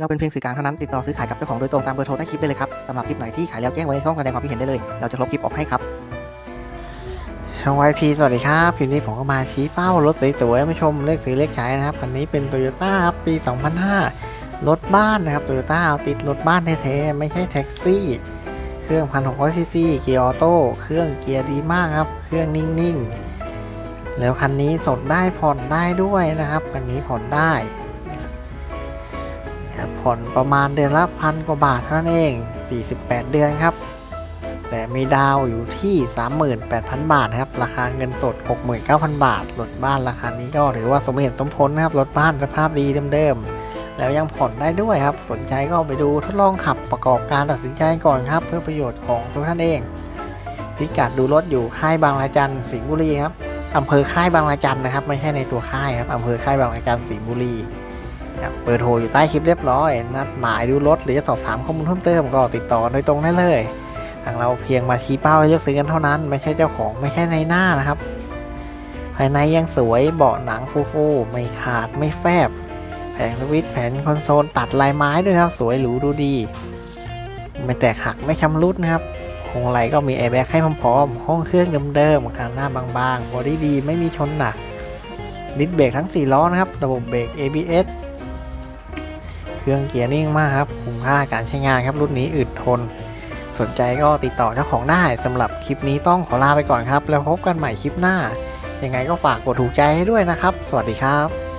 เราเป็นเพียงสื่อกลางเท่านั้นติดต่อซื้อขายกับเจ้าของโดยตรงตามเบอร์โทรใต้คลิปได้เลยครับสำหรับคลิปไหนที่ขายแล้วแจ้งไว้ในช่องแสดงความคิดเห็นได้เลย เราจะลบคลิปออกให้ครับช่องวพีสวัสดีครับคลิปนี้ผมก็มาชี้เป้ารถสวยๆมาชมเลขซื้อเลขใช้นะครับคันนี้เป็นโตโยต้าครับปี 2005 รถบ้านนะครับโตโยต้าเอาติดรถบ้านแท้ๆไม่ใช่แท็กซี่เครื่อง 1,600ซีซีเกียร์ออโต้เครื่องเกียร์ดีมากครับเครื่องนิ่งๆแล้วคันนี้สดได้ผ่อนได้ด้วยนะครับคันนี้ผ่อนได้ ผ่อนประมาณเดือนละพันกว่าบาทเท่านั้นเอง 48 เดือนครับ แต่มีดาวอยู่ที่ 38,000 บาทครับ ราคาเงินสด 69,000 บาทรถบ้านราคานี้ก็ถือว่าสมเหตุสมผลนะครับรถบ้านสภาพดีเดิมๆ แล้วยังผ่อนได้ด้วยครับ สนใจก็ไปดูทดลองขับประกอบการตัดสินใจก่อนครับ เพื่อประโยชน์ของทุกท่านเอง พิกัดดูรถอยู่ค่ายบางระจันสิงห์บุรีครับอำเภอค่ายบางระจันนะครับ ไม่ใช่ในตัวค่ายครับอำเภอค่ายบางระจันสิงห์บุรี ครับเปิดโทรอยู่ใต้คลิปเรียบร้อย นัดหมายดูรถหรือจะสอบถามข้อมูลเพิ่มเติมก็ติดต่อโดยตรงได้เลย ทางเราเพียงมาชี้เป้าให้เลือกซื้อกันเท่านั้น ไม่ใช่เจ้าของไม่ใช่ในหน้านะครับ ภายในยังสวยเบาะหนังฟูๆไม่ขาดไม่แฟบ แผงสวิตช์แผงคอนโซลตัดลายไม้ด้วยครับ สวยหรูดูดี ไม่แตกหักไม่ชำรุดนะครับพวงไหลก็มีแอร์แบ็กให้พร้อมๆ ห้องเครื่องเดิมๆคันหน้าบางๆ บอดี้ดีไม่มีชนหนัก ดิสเบรกทั้ง 4 ล้อนะครับ ระบบเบรก ABS เครื่องเกียร์นิ่งมากครับคุ้มค่าการใช้งานครับรุ่นนี้อึดทน สนใจก็ติดต่อเจ้าของได้สำหรับคลิปนี้ต้องขอลาไปก่อนครับ แล้วพบกันใหม่คลิปหน้า ยังไงก็ฝากกดถูกใจให้ด้วยนะครับ สวัสดีครับ